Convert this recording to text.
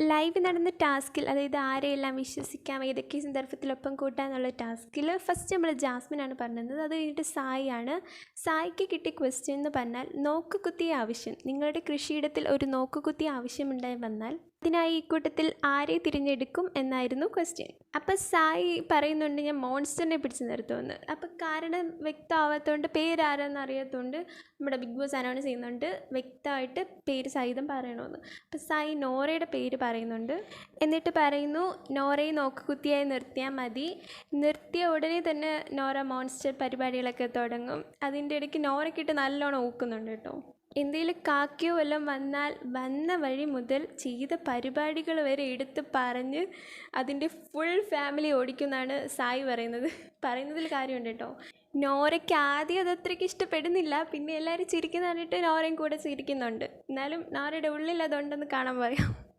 Live നടന്ന ടാസ്കിൽ അതായത് ആരെയെല്ലാം വിശ്വസിക്കാം ഏതൊക്കെ സന്ദർഭത്തിലൊപ്പം കൂട്ടാം എന്നുള്ള ടാസ്കിൽ ഫസ്റ്റ് നമ്മൾ ജാസ്മിനാണ് പറഞ്ഞത് അത് കഴിഞ്ഞിട്ട് സായിയാണ് സായിക്ക് കിട്ടിയ ക്വസ്റ്റ്യൻ എന്ന് പറഞ്ഞാൽ നോക്കുകുത്തിയ ആവശ്യം. നിങ്ങളുടെ കൃഷിയിടത്തിൽ ഒരു നോക്കുകുത്തി ആവശ്യമുണ്ടായി വന്നാൽ അതിനായി കൂട്ടത്തിൽ ആരെ തിരഞ്ഞെടുക്കും എന്നായിരുന്നു ക്വസ്റ്റ്യൻ അപ്പം സായി പറയുന്നുണ്ട് ഞാൻ മോൺസ്റ്ററിനെ പിടിച്ചു നിർത്തുമെന്ന്. അപ്പം കാരണം വ്യക്തമാവാത്തതുകൊണ്ട് പേരാരെന്ന് അറിയാത്തതുകൊണ്ട് നമ്മുടെ ബിഗ് ബോസ് അനൗൺസ് ചെയ്യുന്നുണ്ട് വ്യക്തമായിട്ട് പേര് സഹിതം പറയണമെന്ന് അപ്പം സായി നോറയുടെ പേര് പറയുന്നുണ്ട്. എന്നിട്ട് പറയുന്നു നോറയെ നോക്കുകുത്തിയായി നിർത്തിയാൽ മതി. നിർത്തിയ ഉടനെ തന്നെ നോറ മോൺസ്റ്റർ പരിപാടികളൊക്കെ തുടങ്ങും. അതിന്റെ ഇടയ്ക്ക് നോറയ്ക്കിട്ട് നല്ലോണം ഊക്കുന്നുണ്ട് കേട്ടോ എന്തെങ്കിലും കാക്കയോ വല്ലതും വന്നാൽ വന്ന വഴി മുതൽ ചെയ്ത പരിപാടികൾ വരെ എടുത്ത് പറഞ്ഞ് അതിന്റെ ഫുൾ ഫാമിലി ഓടിക്കുമെന്നാണ് സായി പറയുന്നത്. പറയുന്നതിൽ കാര്യമുണ്ട് കേട്ടോ. നോരയ്ക്ക് ആദ്യം അത് അത്രയ്ക്ക് ഇഷ്ടപ്പെടുന്നില്ല. പിന്നെ എല്ലാവരും ചിരിക്കുന്ന കണ്ടിട്ട് നോരയും കൂടെ ചിരിക്കുന്നുണ്ട്. എന്നാലും നോരയുടെ ഉള്ളിൽ അതുണ്ടെന്ന് കാണാൻ പറയാം.